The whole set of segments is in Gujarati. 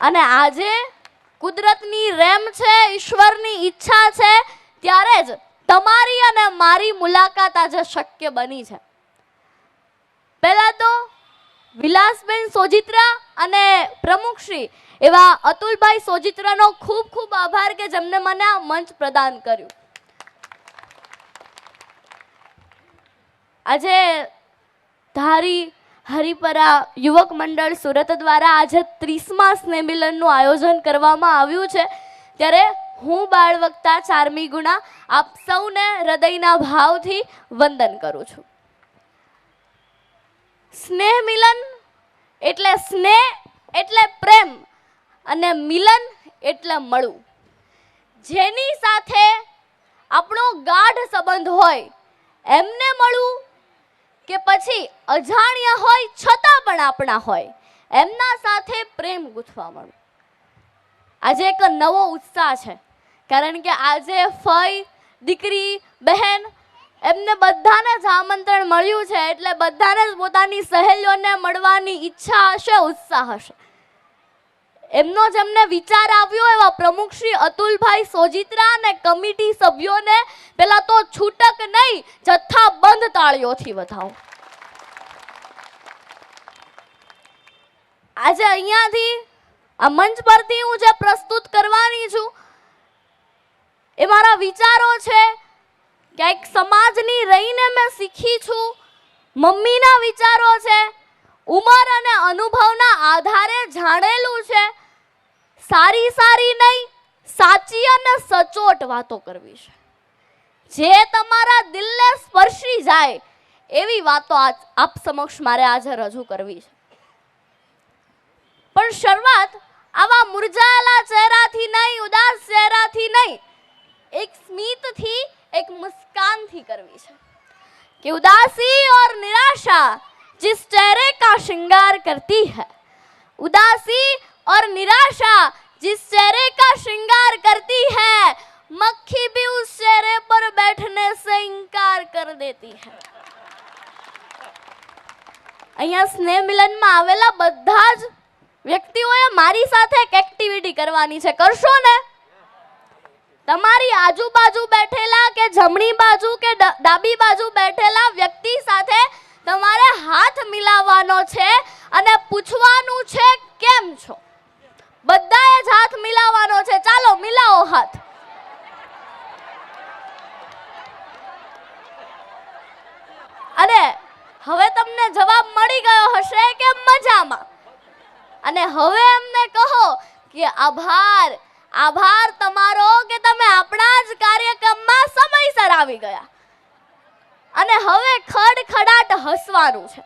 અને આજે કુદરતની રેમ છે, ઈશ્વરની ઈચ્છા છે, ત્યારે જ તમારી અને મારી મુલાકાત આજે શક્ય બની છે. પહેલા તો વિલાસબેન સોજિત્રા અને પ્રમુખશ્રી એવા અતુલભાઈ સોજિત્રાનો ખૂબ ખૂબ આભાર કે જેમને મને આ મંચ પ્રદાન કર્યું. આજે ધારી હરિપરા યુવક મંડળ સુરત દ્વારા આજે ત્રીસમા સ્નેહ મિલનનું આયોજન કરવામાં આવ્યું છે. ત્યારે હું બાળ વક્તા ચારમી ગુણા આપ સૌને હૃદયના ભાવથી વંદન કરું છું. સ્નેહ મિલન એટલે સ્નેહ એટલે પ્રેમ અને મિલન એટલે મળવું. જેની સાથે આપણો ગાઢ સંબંધ હોય એમને મળવું કે પછી અજાણ્યા હોય છતાં પણ આપણા હોય, એમના સાથે પ્રેમ ગૂંથવા મળવું. આજે એક નવો ઉત્સાહ છે, કારણ કે આજે ફઈ, દીકરી, બહેન, એમને બધાને જ આમંત્રણ મળ્યું છે, એટલે બધાને જ પોતાની સહેલીઓને મળવાની ઈચ્છા હશે, ઉત્સાહ હશે. એમનો જેમને વિચાર આવ્યો એવા પ્રમુખ શ્રી અતુલભાઈ સોજિત્રા અને કમિટી સભ્યોને પેલા તો છૂટક નહીં જથ્થાબંધ તાળીઓથી વધાવો. આજે અહીંયાથી, આ મંચ પરથી હું જે પ્રસ્તુત કરવાની છું, એ મારા વિચારો છે, ક્યાંક સમાજની રહીને મેં શીખી છું, મમ્મીના વિચારો છે, ઉંમર અને અનુભવના આધારે જાણેલું છે સારી સારી નહીં સાચી અને સચોટ વાતો કરવી છે જે તમારા દિલને સ્પર્શી જાય એવી વાતો આજ આપ સમક્ષ મારે આજે રજૂ કરવી છે પણ શરૂઆત આવા મુરઝાયેલા ચહેરાથી નહીં ઉદાસ ચહેરાથી નહીં એક સ્મિતથી એક મુસ્કાનથી કરવી છે कि उदासी और निराशा जिस चेहरे का श्रृंगार करती है उदासी और निराशा जिस चेहरे का श्रृंगार करती है मक्खी भी उस चेहरे पर बैठने से इनकार कर देती है અહીંયા સ્નેહ મિલનમાં આવેલા બધા જ વ્યક્તિઓએ મારી સાથે એક એક્ટિવિટી કરવાની છે કરશો ને તમારી આજુબાજુ બેઠેલા કે જમણી બાજુ કે ડ- ડાબી બાજુ બેઠેલા વ્યક્તિ સાથે તમારે હાથ મિલાવવાનો છે અને પૂછવાનું છે કેમ છો બધાએ જ હાથ મિલાવવાનો છે. ચાલો, મિલાવો હાથ. અને હવે તમને જવાબ મળી ગયો હશે કે મજામાં. અને હવે એમને કહો કે આભાર આભાર તમારો કે તમે આપણા જ કાર્યક્રમમાં સમયસર આવી ગયા. અને હવે ખડખડાટ હસવાનું છે.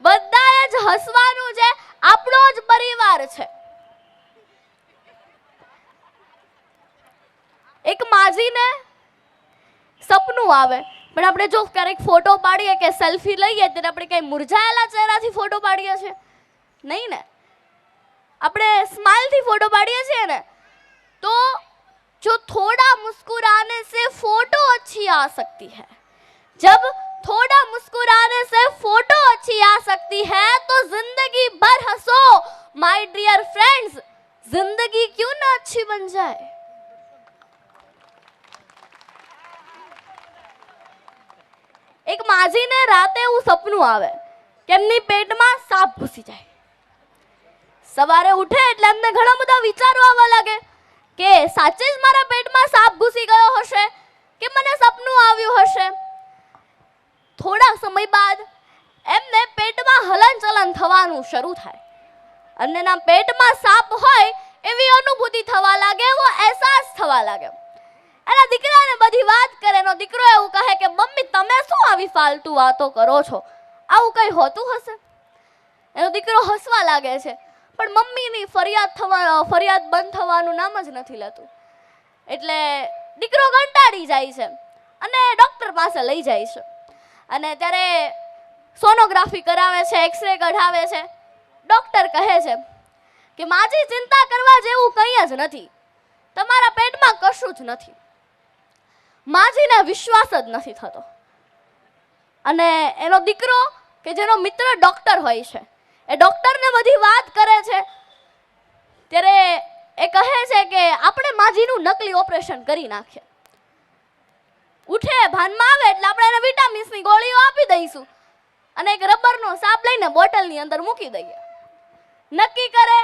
બધાએ જ હસવાનું છે. આપણો જ પરિવાર છે. એક માજીને સપનું આવે, પણ આપણે જો ક્યારેક ફોટો પાડીએ કે સેલ્ફી લઈએ, ત્યારે આપણે કંઈ મુરઝાયેલા ચહેરાથી ફોટો પાડીએ છીએ. નહીં ને? આપણે સ્માઇલથી ફોટો પાડીએ છીએ ને, તો જો થોડા મુસ્કુરાને સે ફોટો અચ્છી આ સકતી હૈ. જબ थोड़ा मुस्कुराने से फोटो अच्छी आ सकती है तो जिंदगी भर हंसो माय डियर फ्रेंड्स जिंदगी क्यों ना अच्छी बन जाए એક માજીને રાતે એવું સપનું આવે કે એમની પેટમાં સાપ ઘૂસી જાય સવારે ઉઠે એટલે એમને ઘણા બધા વિચારો આવવા લાગે કે સાચે જ મારા પેટમાં સાપ ઘૂસી ગયો હશે કે મને સપનું આવ્યું હશે થોડા સમય બાદ એમને પેટમાં હલનચલન થવાનું શરૂ થાય. અને એના પેટમાં સાપ હોય એવી અનુભૂતિ થવા લાગે, એવો અહેસાસ થવા લાગે. એના દીકરાને બધી વાત કરે, એનો દીકરો એવું કહે કે, મમ્મી, તમે શું આવી ફાલતુ વાતો કરો છો? આવું કંઈ હોતું હશે? એનો દીકરો હસવા લાગે છે, પણ મમ્મીની ફરિયાદ થવા, ફરિયાદ બંધ થવાનું નામ જ નથી લેતું. એટલે દીકરો કંટાળી જાય છે અને ડૉક્ટર પાસે લઈ જાય છે. અને ત્યારે સોનોગ્રાફી કરાવે છે એક્સરે કઢાવે છે. ડૉક્ટર કહે છે કે માજી ચિંતા કરવા જેવું કંઈ જ નથી. તમારા પેટમાં કશું જ નથી. માજીને વિશ્વાસ જ નથી થતો. અને એનો દીકરો કે જેનો મિત્ર ડૉક્ટર હોય છે, એ ડૉક્ટરને બધી વાત કરે છે. ત્યારે એ કહે છે કે આપણે માજીનું નકલી ઓપરેશન કરી નાખીએ. ઉઠે, ભાનમાં આવે એટલે આપણે એને વિટામિન્સની ગોળીઓ આપી દઈશું. અને એક રબરનો સાપ લઈને બોટલની અંદર મૂકી દઈએ. નક્કી કરે,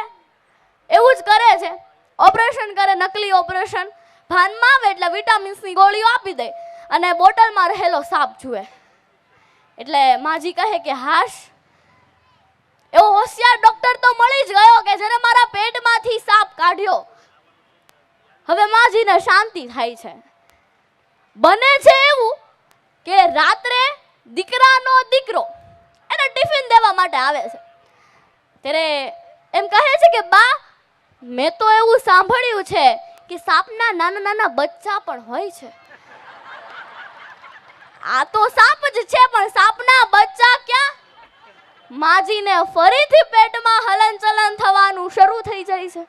એવું જ કરે છે. ઓપરેશન કરે, નકલી ઓપરેશન. ભાનમાં આવે એટલે વિટામિન્સની ગોળીઓ આપી દે અને બોટલમાં રહેલો સાપ જુએ. એટલે માજી કહે કે, હાશ. એવો હોશિયાર ડોક્ટર તો મળી જ ગયો કે જેને મારા પેટમાંથી સાપ કાઢ્યો. હવે માજીને શાંતિ થાય છે. બને છે એવું કે રાત્રે દીકરાનો દીકરો એને ટિફિન દેવા માટે આવે છે. ત્યારે એમ કહે છે કે, બા, મેં તો એવું સાંભળ્યું છે કે સાપના નાના નાના બચ્ચા પણ હોય છે. આ તો સાપ જ છે, પણ સાપના બચ્ચા ક્યાં? માજીને ફરીથી પેટમાં હલનચલન થવાનું શરૂ થઈ જાય છે.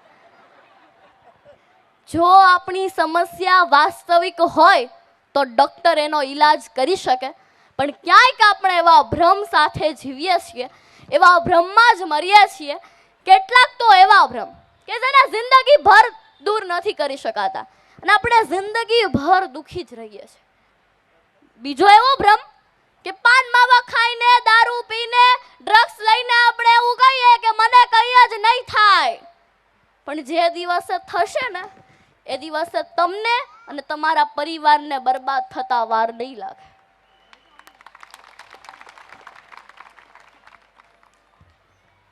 જો આપણી સમસ્યા વાસ્તવિક હોય તો ડોક્ટર એનો ઈલાજ કરી શકે. પણ ક્યાંક આપણે એવા ભ્રમ સાથે જીવીએ છીએ, એવા ભ્રમમાં જ મરીએ છીએ, કેટલાક તો એવા ભ્રમ કે જેને જિંદગી ભર દૂર નથી કરી શકાતા. અને આપણે જિંદગી ભર દુઃખી જ રહીએ છીએ. બીજો એવો ભ્રમ કે પાન માવા ખાઈને, દારૂ પીને ડ્રગ્સ લઈને આપણે એવું કહીએ કે મને કંઈ જ નહીં થાય. પણ જે દિવસે થશે ને એ દિવસે તમને અને તમારા પરિવારને બરબાદ થતા વાર નહીં લાગે.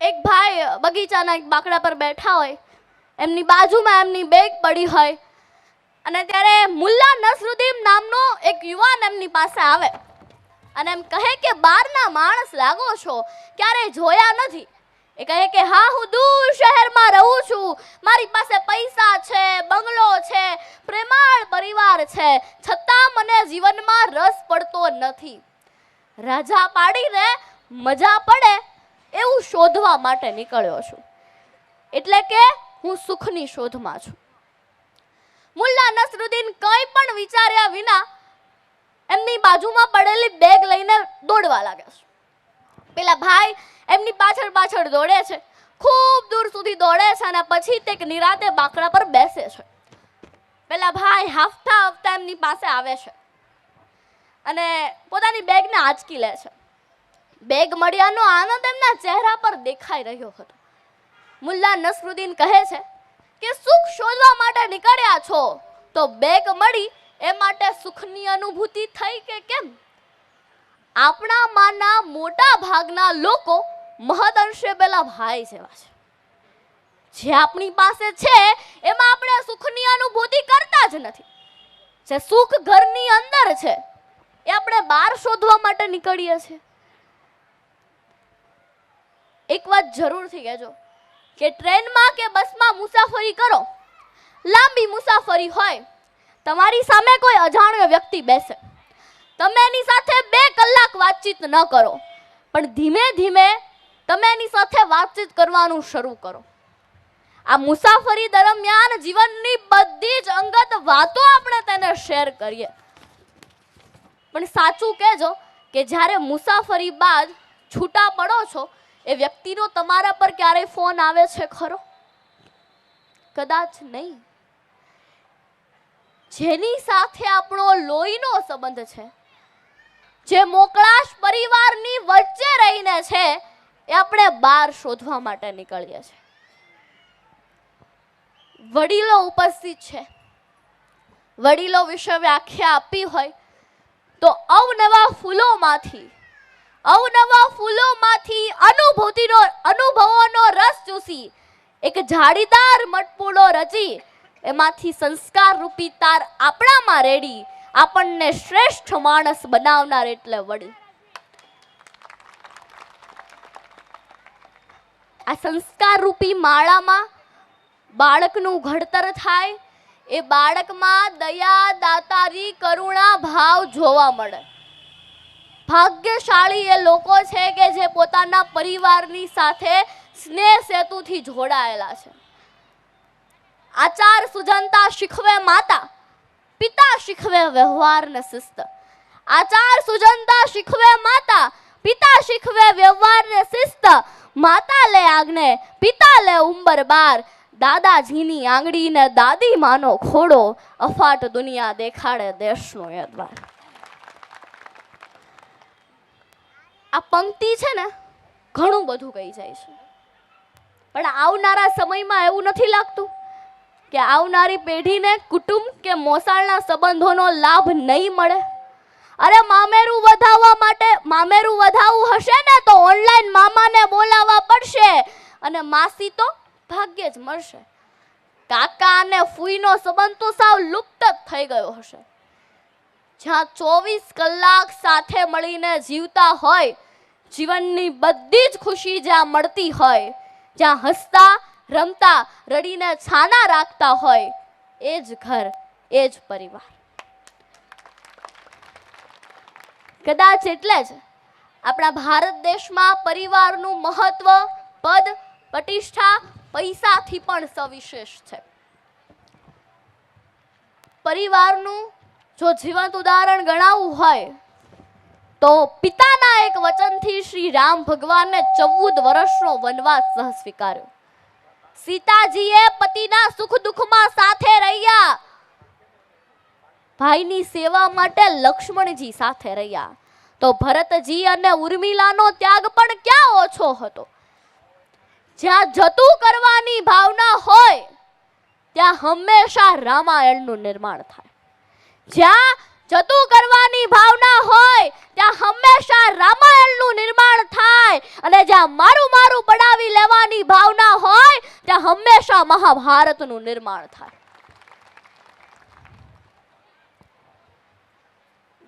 એક ભાઈ બગીચાના એક બાકડા પર બેઠા હોય, એમની બાજુમાં એમની બેગ પડી હોય અને ત્યારે મુલ્લા નસરુદ્દીન નામનો એક યુવાન એમની પાસે આવે અને એમ કહે કે બહારના માણસ લાગો છો, ક્યારેય જોયા નથી. એ કહે કે, હા, હું દૂર શહેરમાં રહું છું. મારી પાસે પૈસા છે, બંગલો છે, પ્રેમાળ પરિવાર છે. છતાં મને જીવનમાં રસ પડતો નથી. રાજા પાડીને મજા પડે એવું શોધવા માટે નીકળ્યો છું. એટલે કે, હું સુખની શોધમાં છું. મુલ્લા નસરુદ્દીન કંઈ પણ વિચાર્યા વિના એમની બાજુમાં પડેલી બેગ લઈને દોડવા લાગ્યા છે. પેલા ભાઈ એમની પાછળ પાછળ દોડે છે. ખૂબ દૂર સુધી દોડે છે અને પછી તે નિરાતે બાકડા પર બેસે છે. પેલા ભાઈ હાફતા હાફતા એમની પાસે આવે છે અને પોતાની બેગને આંચકી લે છે. બેગ મળ્યાનો આનંદ એમના ચહેરા પર દેખાઈ રહ્યો હતો. મુલ્લા નસરુદ્દીન કહે છે કે, સુખ શોધવા માટે નીકળ્યા છો તો બેગ મળી, એ માટે સુખની અનુભૂતિ થઈ કે કેમ? આપણા માના મોટા ભાગના લોકો મહદઅંશે પેલા ભાઈ જેવા છે. જે આપણી પાસે છે, એમાં આપણે સુખની અનુભૂતિ કરતા જ નથી. જે સુખ ઘરની અંદર છે, એ આપણે બહાર શોધવા માટે નીકળીએ છીએ. એક વાત જરૂરથી કહેજો કે ટ્રેનમાં કે બસમાં મુસાફરી કરો, લાંબી મુસાફરી હોય, તમારી સામે કોઈ અજાણ્યો વ્યક્તિ બેસે. તમે એની સાથે બે કલાક વાતચીત ન કરો. પણ ધીમે ધીમે તમે એની સાથે વાતચીત કરવાનું શરૂ કરો. આ મુસાફરી દરમિયાન જીવનની બધી જ અંગત વાતો આપણે તેને શેર કરીએ. પણ સાચું કહેજો કે જ્યારે મુસાફરી બાદ છૂટા પડો છો, એ વ્યક્તિનો તમારા પર ક્યારેય ફોન આવે છે ખરો? કદાચ નહીં. જેની સાથે આપણો લોહીનો સંબંધ છે જે મોકળાશ પરિવારની વચ્ચે રહીને છે, એ આપણે બહાર શોધવા માટે નીકળીએ છીએ. વડીલો ઉપસ્થિત છે. વડીલો વિશે વ્યાખ્યા આપી હોય, તો અવનવા ફૂલોમાંથી અવનવા ફૂલોમાંથી અનુભૂતિનો, અનુભવોનો રસ ચૂસી, એક જાળીદાર મટપૂડો રચી, એમાંથી સંસ્કાર રૂપી તાર આપણામાં રેડી આપણને શ્રેષ્ઠ માણસ બનાવનાર એટલે વડીલ. આ સંસ્કાર રૂપી માળામાં બાળકનું ઘડતર થાય, એ બાળકમાં દયા, દાતારી, કરુણા, ભાવ જોવા મળે. ભાગ્યશાળી એ લોકો છે કે જે પોતાના પરિવારની સાથે સ્નેહ સેતુથી જોડાયેલા છે. આચાર સુજનતા શીખવે માતા પિતા શીખવે વ્યવહાર શિસ્ત. આચાર સુજનતા શીખવે માતા, પિતા શીખવે વ્યવહાર શિસ્ત. માતા લે આજ્ઞે, પિતા લે ઉંબર બાર. દાદાજીની આંગળીને દાદી માનો ખોડો અફાટ દુનિયા દેખાડે દેશનો એદવાર આ પંક્તિ છે ને, ઘણું બધું કહી જાય છે. પણ આવનારા સમયમાં એવું નથી લાગતું. કે આવનારી પેઢીને કુટુંબ કે મોસાળના સંબંધોનો લાભ નહીં મળે? અરે મામેરું વધાવવા માટે, મામેરું વધાવવું હશે ને તો ઓનલાઈન મામાને બોલાવવા પડશે અને માસી તો ભાગ્યે જ મળશે. કાકા અને ફૂઈનો સંબંધ તો સાવ લુપ્ત જ થઈ ગયો હશે. જ્યાં ચોવીસ કલાક સાથે મળીને જીવતા હોય, જીવનની બધી જ ખુશી જ્યાં મળતી હોય, જ્યાં હસતા રમતા, રડીને છાના રાખતા હોય, એ જ ઘર, એ જ પરિવાર. કદાચ એટલે જ આપણા ભારત દેશમાં પરિવારનું મહત્વ, પદ, પ્રતિષ્ઠા પૈસાથી પણ સવિશેષ છે. પરિવારનું જો જીવંત ઉદાહરણ ગણાવવું હોય, તો પિતાના એક વચનથી શ્રી રામ ભગવાનને ચૌદ વર્ષનો વનવાસ સહ સ્વીકાર્યો સીતાજીએ પતિના સુખ દુઃખમાં સાથે રહ્યા. ભાઈની સેવા માટે લક્ષ્મણજી સાથે રહ્યા. તો ભરતજી અને ઉર્મિલાનો ત્યાગ પણ ક્યાં ઓછો હતો? જ્યાં જતું કરવાની ભાવના હોય, ત્યાં હંમેશા રામાયણનું નિર્માણ થાય. જ્યાં જતું કરવાની ભાવના હોય, ત્યાં હંમેશા રામાયણનું નિર્માણ થાય અને જ્યાં મારું મારું પડાવી લેવાની હંમેશા મહાભારતનું નિર્માણ થાય.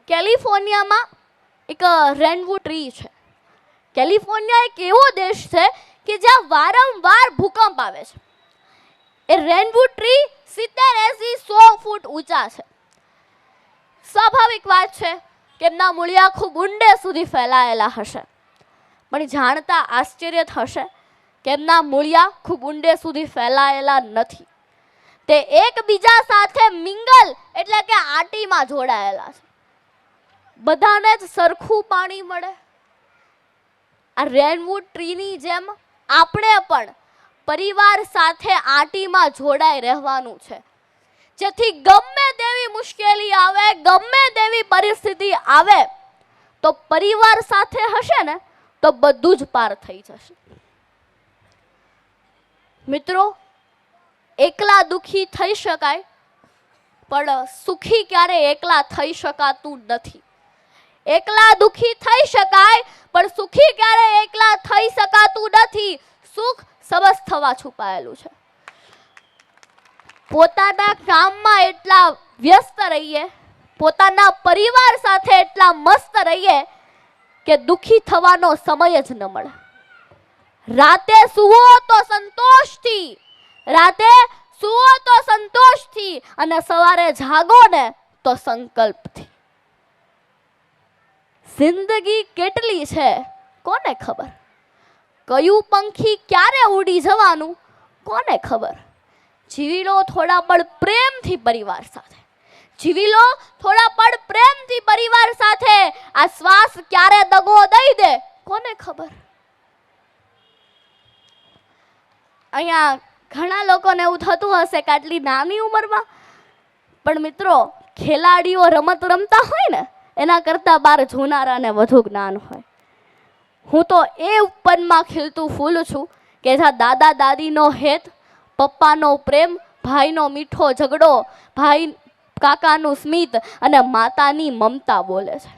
કેલિફોર્નિયામાં એક રેનવુડ ટ્રી છે. કેલિફોર્નિયા એક એવો દેશ છે કે જ્યાં વારંવાર ભૂકંપ આવે છે. એ રેનવુ ટ્રી સિત્તેર એસી સો ફૂટ ઊંચા છે. સ્વાભાવિક વાત છે કે એમના મૂળિયા ખૂબ ઊંડે સુધી ફેલાયેલા હશે. પણ જાણતા આશ્ચર્ય થશે કે એમના મૂળિયા ખૂબ ઊંડે સુધી ફેલાયેલા નથી. તે એકબીજા સાથે મિંગલ એટલે કે આટીમાં જોડાયેલા છે. બધાને જ સરખું પાણી મળે. આ રેનવુડ ટ્રીની જેમ આપણે પણ પરિવાર સાથે આટીમાં જોડાઈ રહેવાનું છે. જેથી ગમે તેવી મુશ્કેલી આવે, ગમે તેવી પરિસ્થિતિ આવે, તો પરિવાર સાથે હશે ને, તો બધું જ પાર થઈ જશે. મિત્રો, એકલા દુઃખી થઈ શકાય, પણ સુખી ક્યારે એકલા થઈ શકાતું નથી. એકલા દુઃખી થઈ શકાય, પણ સુખી ક્યારે એકલા થઈ શકાતું નથી. સુખ સબસ થવા છુપાયેલું છે. પોતાના કામમાં એટલા વ્યસ્ત રહીએ, પોતાના પરિવાર સાથે એટલા મસ્ત રહીએ, કે દુઃખી થવાનો સમય જ ન મળે. રાતે સુવો તો સંતોષથી. રાતે સુવો તો સંતોષથી અને સવારે જાગો ને તો સંકલ્પથી. જિંદગી કેટલી છે કોને ખબર? કયું પંખી ક્યારે ઉડી જવાનું કોને ખબર? જીવી લો થોડા પણ પ્રેમથી પરિવાર સાથે. જીવી લો થોડા પણ પ્રેમથી પરિવાર સાથે આ શ્વાસ ક્યારે દગો દઈ દે કોને ખબર? અહીંયા ઘણા લોકોને એવું થતું હશે કે આટલી નાની ઉંમરમાં? પણ મિત્રો, ખેલાડીઓ રમત રમતા હોય ને, એના કરતાં બાર જોનારાને વધુ જ્ઞાન હોય. હું તો એ ઉપનમાં ખીલતું ફૂલ છું કે જ્યાં દાદા દાદીનો હેત, પપ્પાનો પ્રેમ, ભાઈનો મીઠો ઝઘડો, ભાઈ કાકાનું સ્મિત અને માતાની મમતા બોલે છે.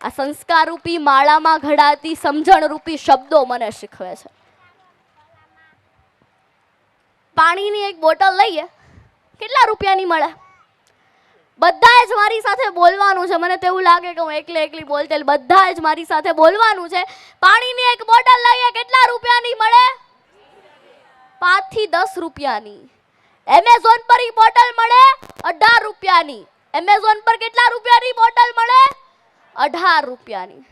આ સંસ્કારરૂપી માળામાં ઘડાતી સમજણરૂપી શબ્દો મને શીખવે છે. પાણીની એક બોટલ લઈએ. કેટલા રૂપિયાની મળે? બધાએ જ મારી સાથે બોલવાનું છે. મને તેવું લાગે કે હું એકલી એકલી બોલતેલ બધાએ જ મારી સાથે બોલવાનું છે. પાણીની એક બોટલ લઈએ, કેટલા રૂપિયાની મળે? પાંચથી દસ રૂપિયાની. એમેઝોન પર એ બોટલ મળે અઢાર રૂપિયાની. એમેઝોન પર કેટલા રૂપિયાની બોટલ મળે? અઢાર રૂપિયાની.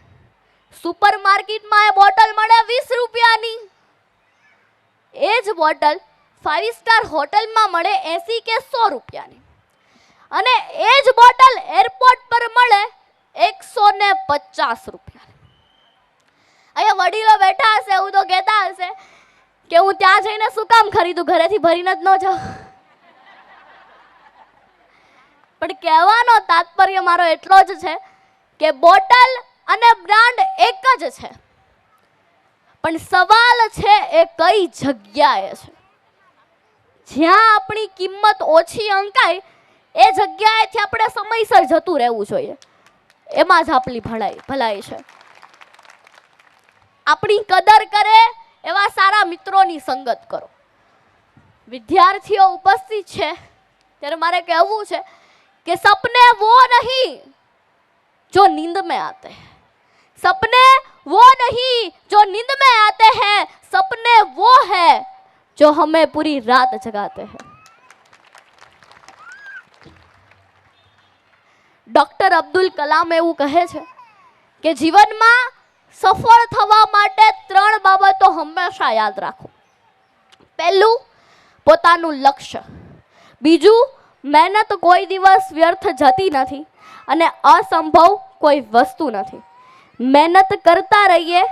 સુપર માર્કેટમાં એ બોટલ મળે વીસ રૂપિયાની. એ જ બોટલ ફાઇવ સ્ટાર હોટલમાં મળે એસી કે સો રૂપિયાની. અને એ જ બોટલ એરપોર્ટ પર મળે એકસો ને પચાસ રૂપિયા અહીંયા વડીલો બેઠા હશે, એવું તો કહેતા હશે કે હું ત્યાં જઈને શું કામ ખરીદું? ઘરેથી ભરીને જ ન જાઉં. પણ કહેવાનો તાત્પર્ય મારો એટલો જ છે કે બોટલ અને બ્રાન્ડ એક જ છે. પણ સવાલ છે એ કઈ જગ્યાએ છે? જ્યાં આપણી કિંમત ઓછી અંકાય, એ જગ્યાએથી આપણે સમયસર જતું રહેવું જોઈએ. એમાં જ આપણી ભલાઈ ભલાઈ છે. આપણી કદર કરે એવા સારા મિત્રોની સંગત કરો. વિદ્યાર્થીઓ ઉપસ્થિત છે. ત્યારે મારે કહેવું છે કે સપને વો નહીં જો નીંદ મેં આતે. સપને વો નહીં જો નીંદ મેં આતે હૈ, સપને વો હૈ जो हमें पूरी रात जगाते हैं ડોક્ટર અબ્દુલ કલામ એવું કહે છે કે જીવનમાં સફળ થવા માટે ત્રણ બાબતો હંમેશા યાદ રાખો પહેલું પોતાનું લક્ષ્ય બીજું મહેનત કોઈ દિવસ વ્યર્થ જતી નથી અને અસંભવ કોઈ વસ્તુ નથી મહેનત કરતા રહીએ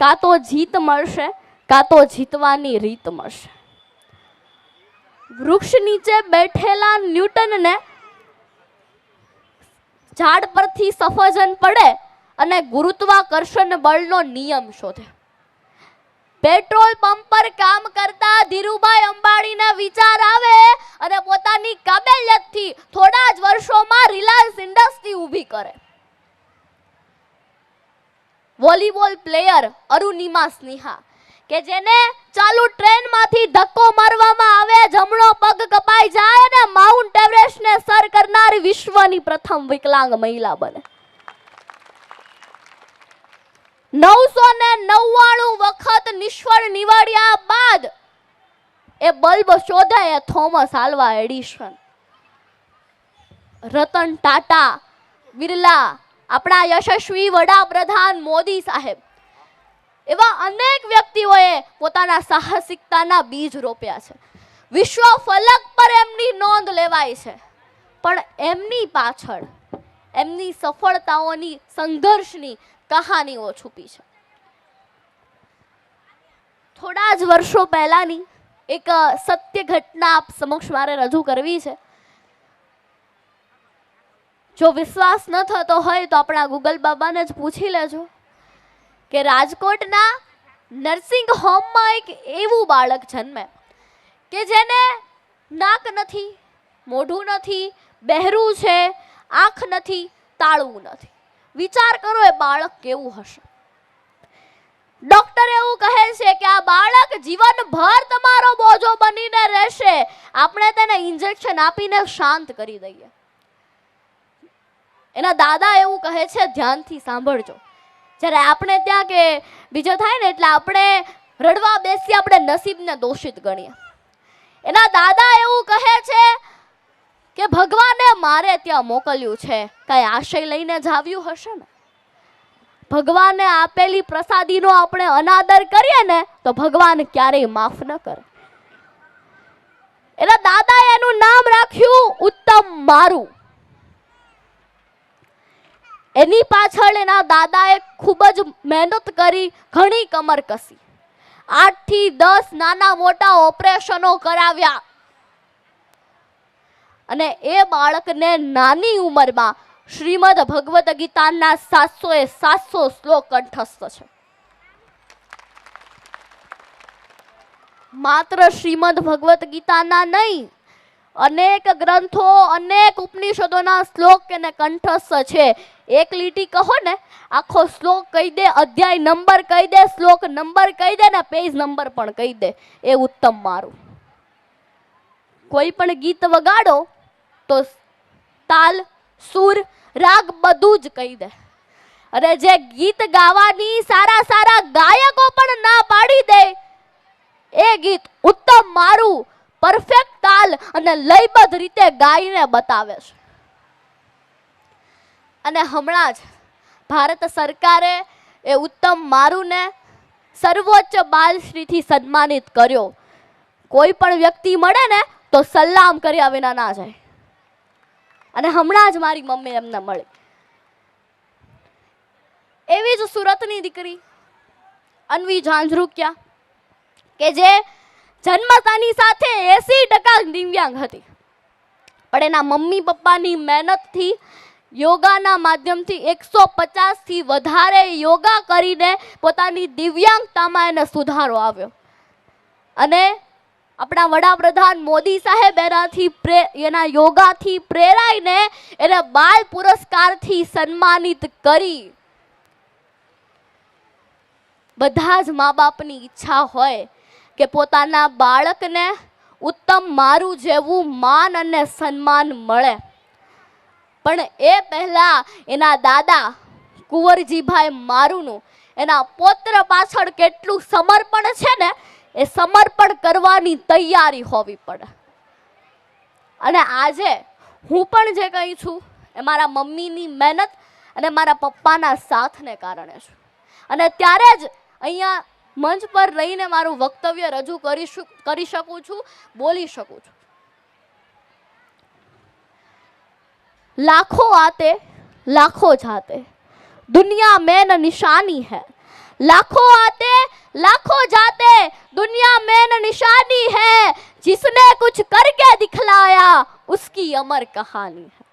કાં તો જીત મળશે કાં તો જીતવાની રીત મળશે. વૃક્ષ નીચે બેઠેલા ન્યૂટનને ઝાડ પરથી સફરજન પડે અને ગુરુત્વાકર્ષણ બળનો નિયમ શોધે. પેટ્રોલ પંપ પર કામ કરતા ધીરુભાઈ અંબાણીને વિચાર આવે અને પોતાની કાબેલિયતથી થોડા જ વર્ષોમાં રિલાયન્સ ઇન્ડસ્ટ્રી ઊભી કરે. વોલીબોલ પ્લેયર અરુણિમા સ્નેહા કે જેને ચાલુ ટ્રેનમાંથી ધક્કો મારવામાં આવે, જમણો પગ કપાઈ જાય અને માઉન્ટ એવરેસ્ટને સર કરનાર વિશ્વની પ્રથમ વિકલાંગ મહિલા બને. નવસો ને નવ્વાણું વખત નિષ્ફળ નિવાડ્યા બાદ એ bulb શોધાય Thomas Alva Edison. Ratan Tata, Birla, આપણા યશસ્વી વડાપ્રધાન મોદી સાહેબ. એવા અનેક વ્યક્તિઓએ પોતાના સાહસિકતાના બીજ રોપ્યા છે. વિશ્વ ફલક પર એમની નોંધ લેવાય છે. પણ એમની પાછળ એમની સફળતાઓની સંઘર્ષની કહાનીઓ છુપી છે. થોડા જ વર્ષો પહેલાની એક સત્ય ઘટના આપ સમક્ષ મારે રજૂ કરવી છે. જો વિશ્વાસ ન થતો હોય તો આપણા ગૂગલ બાબાને જ પૂછી લેજો. કે રાજકોટના નર્સિંગ હોમમાં એક એવું બાળક જન્મે કે જેને નાક નથી, મોઢું નથી, બહેરું છે, આંખ નથી, તાળવું નથી. વિચાર કરો એ બાળક કેવું હશે. ડોક્ટર એવું કહે છે કે આ બાળક જીવનભર તમારો બોજો બનીને રહેશે. આપણે તેને ઇન્જેક્શન આપીને શાંત કરી દઈએ. એના દાદા એવું કહે છે, ધ્યાનથી સાંભળજો. જ્યારે આપણે ત્યાં કે બીજો થાય ને એટલે આપણે રડવા બેસી આપણે નસીબને દોષિત ગણીએ. એના દાદા એવું કહે છે કે ભગવાને મારે ત્યાં મોકલ્યું છે, કઈ આશય લઈને જ આવ્યું હશે ને? ભગવાને આપેલી પ્રસાદીનો આપણે અનાદર કરીએ ને, તો ભગવાન ક્યારેય માફ ન કરે. એના દાદાએ એનું નામ રાખ્યું ઉત્તમ મારું. એની પાછળ એના દાદાએ ખૂબ જ મહેનત કરી ઘણી કમર કસી. આઠથી દસ નાના મોટા ઓપરેશનો કરાવ્યા. અને એ બાળકને નાની ઉંમરમાં શ્રીમદ ભગવદ્ ગીતાના સાતસો એ સાતસો શ્લોક કંઠસ્થ છે. માત્ર શ્રીમદ ભગવદ્ ગીતાના નહીં અનેક ગ્રંથો, અનેક ઉપનિષદોના શ્લોક એને કંઠસ્થ છે. એક લીટી કહો ને, આખો શ્લોક કહી દે, અધ્યાય નંબર કહી દે, શ્લોક નંબર કહી દે ને, પેજ નંબર પણ કહી દે. એ ઉત્તમ મારું. કોઈ પણ ગીત વગાડો તો તાલ, સૂર, રાગ બધું જ કહી દે. અને જે ગીત ગાવાની સારા સારા ગાયકો પણ ના પાડી દે, એ ગીત ઉત્તમ મારું. પરફેક્ટ તાલ અને લયબદ્ધ રીતે ગાઈને બતાવે છે. અને હમણાં જ ભારત સરકારે એ ઉત્તમ મારુને સર્વોચ્ચ બાલશ્રીથી સન્માનિત કર્યો. કોઈ પણ વ્યક્તિ મળે ને તો સલામ કર્યા વિના ના જાય. અને હમણાં જ મારી મમ્મી એમને મળી. એવી જ સુરતની દીકરી અન્વી ઝાંઝરુકિયા કે જે જન્મતાની સાથે એસી ટકા દિવ્યાંગ હતી. પણ એના મમ્મી પપ્પાની મહેનતથી, યોગાના માધ્યમથી એકસો પચાસથી વધારે યોગા કરીને પોતાની દિવ્યાંગતામાં એને સુધારો આવ્યો. અને આપણા વડાપ્રધાન મોદી સાહેબ એનાથી પ્રે, એના યોગાથી પ્રેરાઈને એને બાળ પુરસ્કારથી સન્માનિત કરી. બધા જ મા બાપની ઈચ્છા હોય કે પોતાના બાળકને ઉત્તમ મારું જેવું માન અને સન્માન મળે. પણ એ પહેલાં એના દાદા કુંવરજીભાઈ મારુનું એના પોત્ર પાછળ કેટલું સમર્પણ છે ને, એ સમર્પણ કરવાની તૈયારી હોવી પડે. અને આજે હું પણ જે કહી છું, એ મારા મમ્મીની મહેનત અને મારા પપ્પાના સાથને કારણે છું. અને ત્યારે જ અહીંયા મંચ પર રહીને મારું વક્તવ્ય રજૂ કરી શુ- કરી શકું છું બોલી શકું છું लाखों आते लाखों जाते दुनिया में न निशानी है लाखों आते लाखों जाते दुनिया में न निशानी है जिसने कुछ करके दिखलाया उसकी अमर कहानी है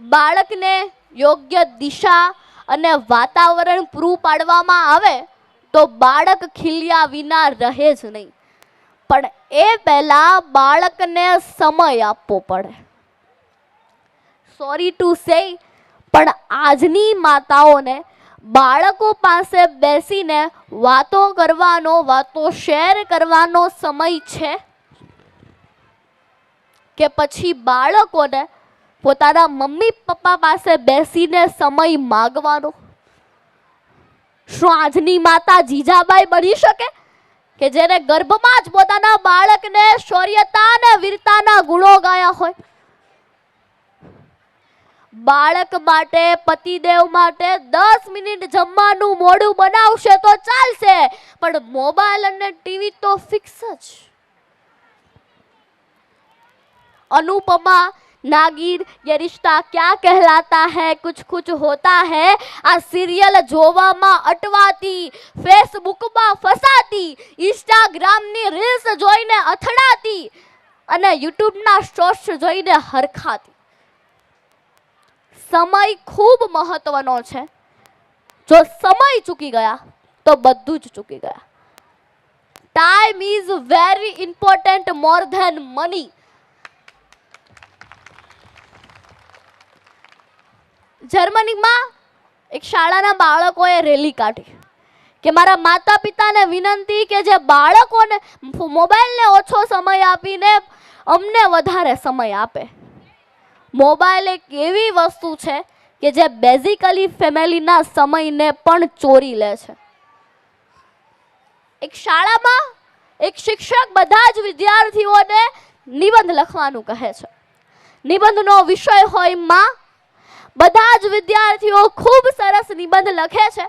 બાળકને યોગ્ય દિશા અને વાતાવરણ પૂરું પાડવામાં આવે તો બાળક ખીલ્યા વિના રહે જ નહીં. પણ એ પહેલા બાળકને સમય આપવો પડે. સોરી ટુ સે પણ આજની માતાઓને બાળકો પાસે બેસીને વાતો કરવાનો, વાતો શેર કરવાનો સમય છે? કે પછી બાળકોને પોતાના મમ્મી પપ્પા પાસે બેસીને સમય માગવાનો. શું આજની માતા જીજાબાઈ બની શકે? કે જેને ગર્ભમાં જ પોતાના બાળકને શૌર્યતા અને વીરતાના ગુણો ગાયા હોય? બાળક માટે, પતિદેવ માટે દસ મિનિટ જમવાનું મોડું બનાવશે તો ચાલશે, પણ મોબાઈલ અને ટીવી તો ફિક્સ જ. અનુપમા નાગીર યે રિશ્તા ક્યાં કહેલાતા હૈ કુછ કુછ હોતા હૈ આ સિરિયલ જોવામાં અટવાતી ફેસબુકમાં ફસાતી ઇન્સ્ટાગ્રામની રીલ્સ જોઈને અથડાતી અને યુટ્યુબના શોર્ટ્સ જોઈને હરખાતી સમય ખૂબ મહત્વનો છે જો સમય ચૂકી ગયા તો બધું જ ચૂકી ગયા time is very important more than money જર્મનીમાં એક શાળાના બાળકોએ રેલી કાઢી કે મારા માતા પિતાને વિનંતી કે જે બાળકોને મોબાઈલને ઓછો સમય આપીને અમને વધારે સમય આપે. મોબાઈલ એક એવી વસ્તુ છે કે જે બેઝિકલી ફેમિલીના સમયને પણ ચોરી લે છે. એક શાળામાં એક શિક્ષક બધા જ વિદ્યાર્થીઓને નિબંધ લખવાનું કહે છે. નિબંધનો વિષય હોયમાં બધા જ વિદ્યાર્થીઓ ખૂબ સરસ નિબંધ લખે છે.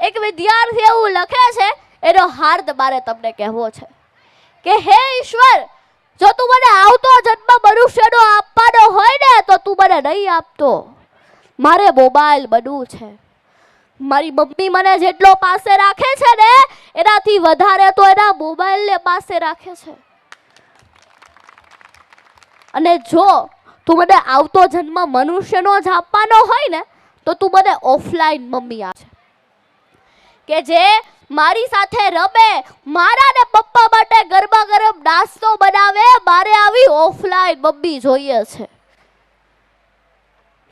એક વિદ્યાર્થી એવું લખે છે, એનો હાર્દ મારે તમને કહેવો છે કે, હે ઈશ્વર, જો તું મને આવતો જન્મ મનુષ્યનો આપવાનો હોય ને, તો તું મને નહીં આપતો. મારે મોબાઈલ બનવું છે. મારી મમ્મી મને જેટલો પાસે રાખે છે ને, એનાથી વધારે તો એના મોબાઈલને પાસે રાખે છે. અને જો તું મને આવતો જન્મ મનુષ્યનો જ આપવાનો હોય ને, તો તું મને ઓફલાઈન મમ્મી આપે કે જે મારી સાથે રમે મારા ને પપ્પા માટે ગરમા ગરમ નાસ્તો બનાવે, મારે આવી ઓફલાઈન મમ્મી જોઈએ છે.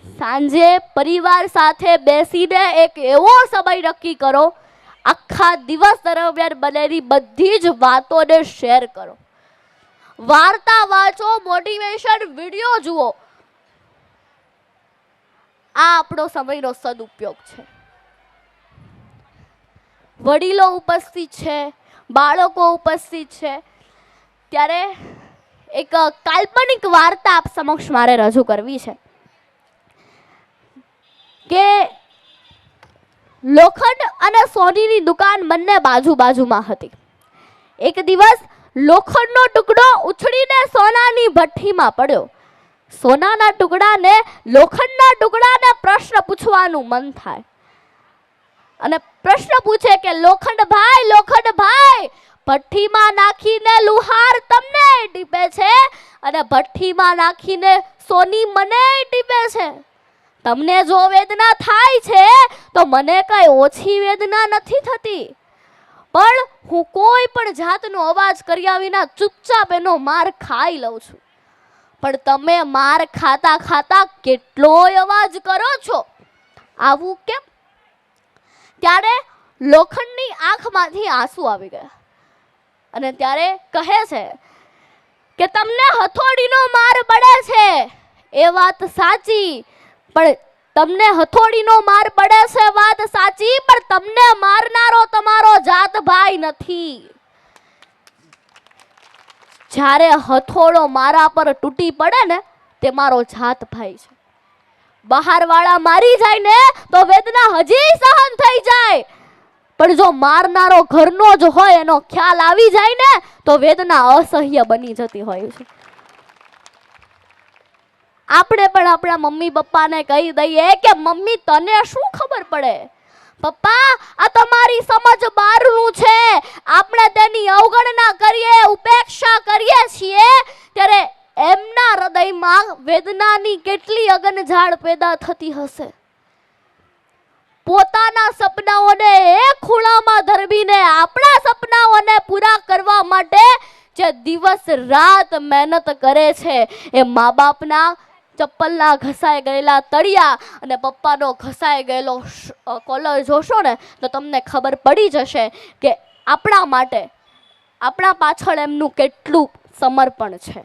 સાંજે પરિવાર સાથે બેસીને એક એવો સમય નક્કી કરો, આખા દિવસ દરમિયાન બનેલી બધી જ વાતોને શેર કરો. વાર્તા વાંચો વીડિયો જુઓ. આ આપણો સમયનો સદુપયોગ છે. વડીલો ઉપસ્થિત છે, બાળકો ઉપસ્થિત છે. ત્યારે એક કાલ્પનિક વાર્તા આપ સમક્ષ મારે રજૂ કરવી છે. કે લોખંડ અને સોનીની દુકાન બંને બાજુ બાજુમાં હતી. એક દિવસ લોખંડનો ટુકડો ઉછળીને સોનાની ભઠ્ઠીમાં પડ્યો. સોનાના ટુકડાને, લોખંડના ટુકડાને પ્રશ્ન પૂછવાનું મન થાય. અને પ્રશ્ન પૂછે કે, લોખંડ ભાઈ લોખંડ ભાઈ, ભઠ્ઠીમાં નાખીને લુહાર તમને ટીપે છે? અને ભઠ્ઠીમાં નાખીને સોની મને ટીપે છે? તમને જો વેદના થાય છે, તો મને કઈ ઓછી વેદના નથી થતી. પણ હું કોઈ પણ જાતનો અવાજ કર્યા વિના ચૂપચાપ એનો માર ખાઈ લઉં છું. પણ તમે માર ખાતા ખાતા કેટલોય અવાજ કરો છો? આવું કેમ? ત્યારે લોખંડની આંખમાંથી આંસુ આવી ગયા. અને ત્યારે કહે છે કે તમને હથોડીનો માર પડે છે. એ વાત સાચી, પણ તમને હથોડીનો માર પડે છે વાત સાચી, પણ તમને મારનારો તમારો જાત ભાઈ નથી. જ્યારે હથોડો મારા પર તૂટી પડે ને, તે મારો જાત ભાઈ છે. બહારવાળા મારી જાય ને, તો વેદના હજી સહન થઈ જાય. પણ જો મારનારો ઘરનો જ હોય એનો ખ્યાલ આવી જાય ને, તો વેદના અસહ્ય બની જતી હોય છે. આપણે પણ આપણા મમ્મી પપ્પાને કહી દઈએ કે, મમ્મી, તને શું ખબર પડે? પપ્પા, આ તમારી સમજ બહારનું છે. આપણે તેની અવગણના કરીએ, ઉપેક્ષા કરીએ છીએ. ત્યારે એમના હૃદયમાં વેદનાની કેટલી અગનઝાડ પેદા થતી હશે? પોતાના સપનાઓને એક ખૂણામાં ધરબીને આપણા સપનાઓને પૂરા કરવા માટે જે દિવસ રાત મહેનત કરે છે, એ મા બાપના ચપ્પલના ઘસાઈ ગયેલા તળિયા અને પપ્પાનો ઘસાઈ ગયેલો કોલર જોશો ને, તો તમને ખબર પડી જશે કે આપણા માટે, આપણા પાછળ એમનું કેટલું સમર્પણ છે.